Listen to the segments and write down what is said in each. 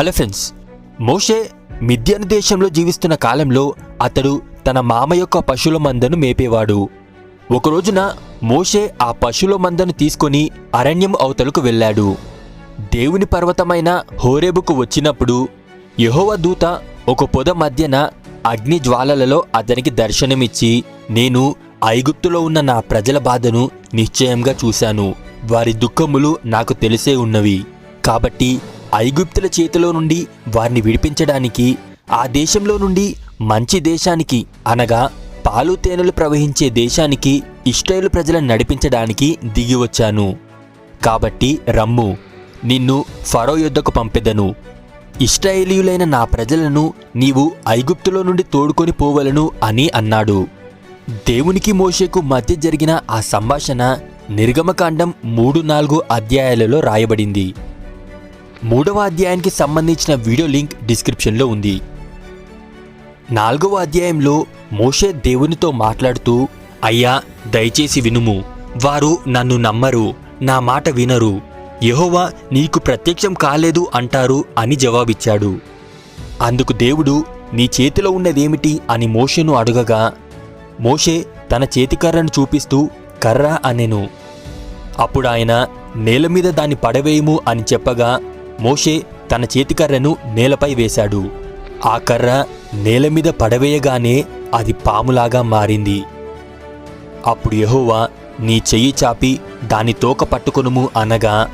Hello friends మోషే మిద్యాన్ దేశంలో జీవిస్తున్న కాలంలో అతడు తన మామ యొక్క పశువుల మందను మేపేవాడు. ఒక రోజున మోషే ఆ పశువుల మందను తీసుకొని అరణ్యం అవతలకు వెళ్ళాడు. దేవుని పర్వతమైన హోరేబుకు వచ్చినప్పుడు యహోవ దూత ఒక పొద మధ్యన అగ్ని జ్వాలలలో అతనికి దర్శనమిచ్చి నేను ఐగుప్తులో ఉన్న నా ప్రజల బాధను నిశ్చయంగా చూశాను. వారి దుఃఖములు నాకు తెలిసే ఉన్నవి. కాబట్టి ఐగుప్తుల చేతిలో నుండి వారిని విడిపించడానికి ఆ దేశంలో నుండి మంచి దేశానికి అనగా పాలు తేనెలు ప్రవహించే దేశానికి ఇష్టైలు ప్రజలను నడిపించడానికి దిగి వచ్చాను. కాబట్టి రమ్ము నిన్ను ఫరో యుద్ధకు పంపెదను. ఇష్టైలీయులైన నా ప్రజలను నీవు ఐగుప్తులో నుండి తోడుకొని పోవలను అని అన్నాడు. దేవునికి మోషేకు మధ్య జరిగిన ఆ సంభాషణ నిర్గమకాండం మూడు నాలుగు అధ్యాయాలలో రాయబడింది. మూడవ అధ్యాయానికి సంబంధించిన వీడియో లింక్ డిస్క్రిప్షన్లో ఉంది. నాలుగవ అధ్యాయంలో మోషే దేవునితో మాట్లాడుతూ అయ్యా దయచేసి వినుము. వారు నన్ను నమ్మరు నా మాట వినరు. యహోవా నీకు ప్రత్యక్షం కాలేదు అంటారు అని జవాబిచ్చాడు. అందుకు దేవుడు నీ చేతిలో ఉన్నదేమిటి? అని మోషేను అడుగగా మోషే తన చేతికర్రను చూపిస్తూ కర్ర అనెను. అప్పుడు ఆయన నేల మీద దాన్ని పడవేయము అని చెప్పగా మోషే తన చేతికర్రను నేలపై వేశాడు. ఆ కర్ర నేల మీద పడవేయగానే అది పాములాగా మారింది. అప్పుడు యహోవా నీ చెయ్యి చాపి దాని తోక పట్టుకొనుము అనగా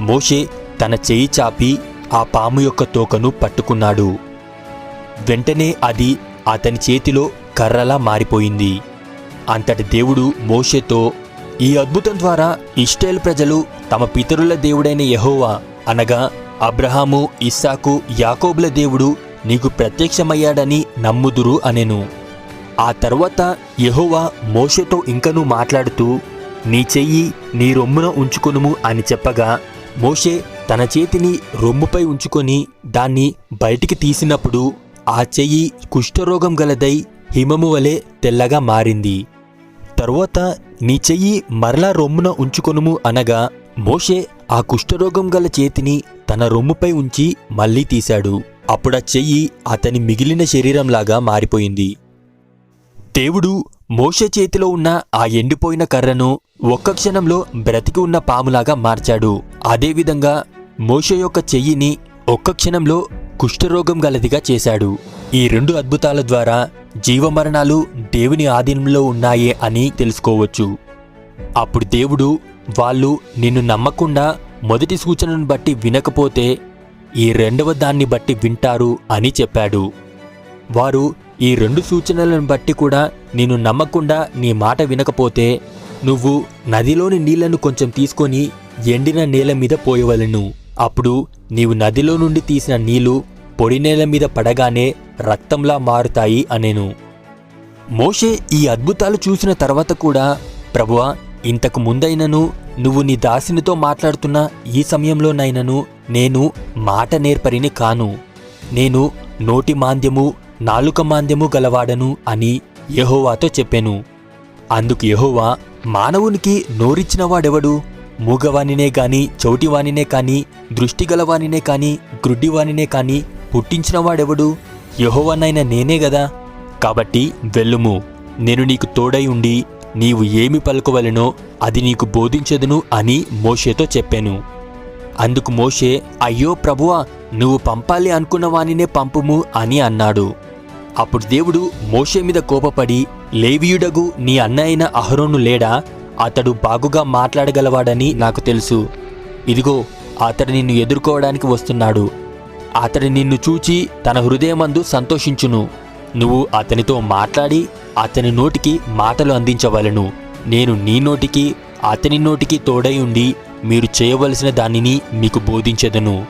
మోషే తన చెయ్యి చాపి ఆ పాము యొక్క తోకను పట్టుకున్నాడు. వెంటనే అది అతని చేతిలో కర్రలా మారిపోయింది. అంతటి దేవుడు మోషేతో ఈ అద్భుతం ద్వారా ఇస్రాయేల్ ప్రజలు తమ పితరుల దేవుడైన యహోవా అనగా అబ్రహాము ఇస్సాకు యాకోబుల దేవుడు నీకు ప్రత్యక్షమయ్యాడని నమ్ముదురు అనెను. ఆ తర్వాత యెహోవా మోషేతో ఇంకనూ మాట్లాడుతూ నీ చెయ్యి నీ రొమ్మున ఉంచుకొనుము అని చెప్పగా మోషే తన చేతిని రొమ్ముపై ఉంచుకొని దాన్ని బయటికి తీసినప్పుడు ఆ చెయ్యి కుష్ఠరోగం గలదై హిమము వలె తెల్లగా మారింది. తరువాత నీ చెయ్యి మరలా రొమ్మున ఉంచుకొనుము అనగా మోషే ఆ కుష్ఠరోగం గల చేతిని తన రొమ్ముపై ఉంచి మళ్ళీ తీశాడు. అప్పుడా చెయ్యి అతని మిగిలిన శరీరంలాగా మారిపోయింది. దేవుడు మోషే చేతిలో ఉన్న ఆ ఎండిపోయిన కర్రను ఒక్క క్షణంలో బ్రతికి ఉన్న పాములాగా మార్చాడు. అదేవిధంగా మోషే యొక్క చెయ్యిని ఒక్క క్షణంలో కుష్ఠరోగం గలదిగా చేశాడు. ఈ రెండు అద్భుతాల ద్వారా జీవమరణాలు దేవుని ఆధీనంలో ఉన్నాయే అని తెలుసుకోవచ్చు. అప్పుడు దేవుడు వాళ్ళు నిన్ను నమ్మకుండా మొదటి సూచనను బట్టి వినకపోతే ఈ రెండవ దాన్ని బట్టి వింటారు అని చెప్పాడు. వారు ఈ రెండు సూచనలను బట్టి కూడా నేను నమ్మకుండా నీ మాట వినకపోతే నువ్వు నదిలోని నీళ్ళను కొంచెం తీసుకొని ఎండిన నేల మీద పోయవలను. అప్పుడు నీవు నదిలో నుండి తీసిన నీళ్ళు పొడి నేల మీద పడగానే రక్తంలా మారుతాయి అనేను. మోషే ఈ అద్భుతాలు చూసిన తర్వాత కూడా ప్రభువా ఇంతకు ముందైనను నువ్వు నీ దాసినితో మాట్లాడుతున్న ఈ సమయంలోనైనను నేను మాట నేర్పరిని కాను. నేను నోటి మాంద్యము నాలుక మాంద్యము గలవాడను అని యహోవాతో చెప్పాను. అందుకు యహోవా మానవునికి నోరిచ్చిన వాడెవడు? మూగవానినే గాని చౌటివానినే కాని దృష్టిగలవానినే కాని గ్రుడ్డివానినే కాని పుట్టించినవాడెవడు యెహోవానైన నేనే గదా. కాబట్టి వెళ్ళుము. నేను నీకు తోడై ఉండి నీవు ఏమి పలుకోవలెనో అది నీకు బోధించదును అని మోషేతో చెప్పాను. అందుకు మోషే అయ్యో ప్రభువా నువ్వు పంపాలి అనుకున్న వానినే పంపుము అని అన్నాడు. అప్పుడు దేవుడు మోషే మీద కోపపడి లేవియుడగు నీ అన్న అయిన అహరోను లేడా? అతడు బాగుగా మాట్లాడగలవాడని నాకు తెలుసు. ఇదిగో అతడు నిన్ను ఎదుర్కోవడానికి వస్తున్నాడు. అతడు నిన్ను చూచి తన హృదయమందు సంతోషించును. నువ్వు అతనితో మాట్లాడి అతని నోటికి మాటలు అందించవలను. నేను నీ నోటికి అతని నోటికి తోడై ఉండి మీరు చేయవలసిన దానిని మీకు బోధించెదను.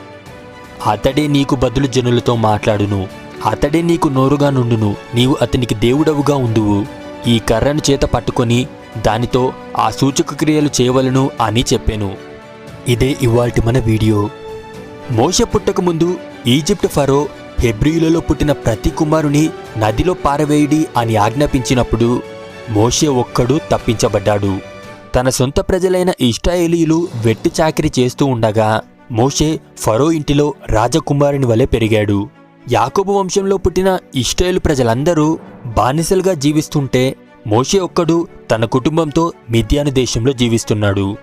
అతడే నీకు బదులు జనులతో మాట్లాడును. అతడే నీకు నోరుగా నుండును. నీవు అతనికి దేవుడవుగా ఉండువు. ఈ కర్రను చేత పట్టుకొని దానితో ఆ సూచక క్రియలు చేయవలను అని చెప్పాను. ఇదే ఇవాల్టి మన వీడియో. మోష పుట్టక ముందు ఈజిప్ట్ ఫరో హెబ్రియులలో పుట్టిన ప్రతి కుమారుని నదిలో పారవేయుడి అని ఆజ్ఞాపించినప్పుడు మోషే ఒక్కడు తప్పించబడ్డాడు. తన సొంత ప్రజలైన ఇష్టాయేలీలు వెట్టి చాకిరి చేస్తూ ఉండగా మోషే ఫరో ఇంటిలో రాజకుమారుని వలె పెరిగాడు. యాకోబు వంశంలో పుట్టిన ఇష్టాయిలు ప్రజలందరూ బానిసలుగా జీవిస్తుంటే మోషే ఒక్కడు తన కుటుంబంతో మిథ్యాను దేశంలో జీవిస్తున్నాడు.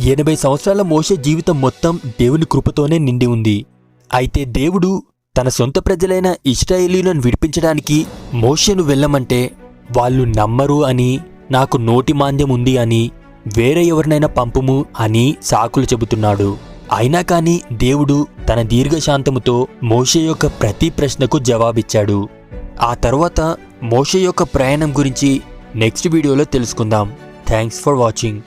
ఎనభై సంవత్సరాల మోషే జీవితం మొత్తం దేవుని కృపతోనే నిండి ఉంది. అయితే దేవుడు తన సొంత ప్రజలైన ఇస్రాయేలీలను విడిపించడానికి మోషేను వెళ్ళమంటే వాళ్ళు నమ్మరు అని నాకు నోటి మాంద్యం ఉంది అని వేరే ఎవరినైనా పంపుము అని సాకులు చెబుతున్నాడు. అయినా కాని దేవుడు తన దీర్ఘశాంతముతో మోషే యొక్క ప్రతి ప్రశ్నకు జవాబిచ్చాడు. ఆ తర్వాత మోషే యొక్క ప్రయాణం గురించి నెక్స్ట్ వీడియోలో తెలుసుకుందాం. Thanks for watching.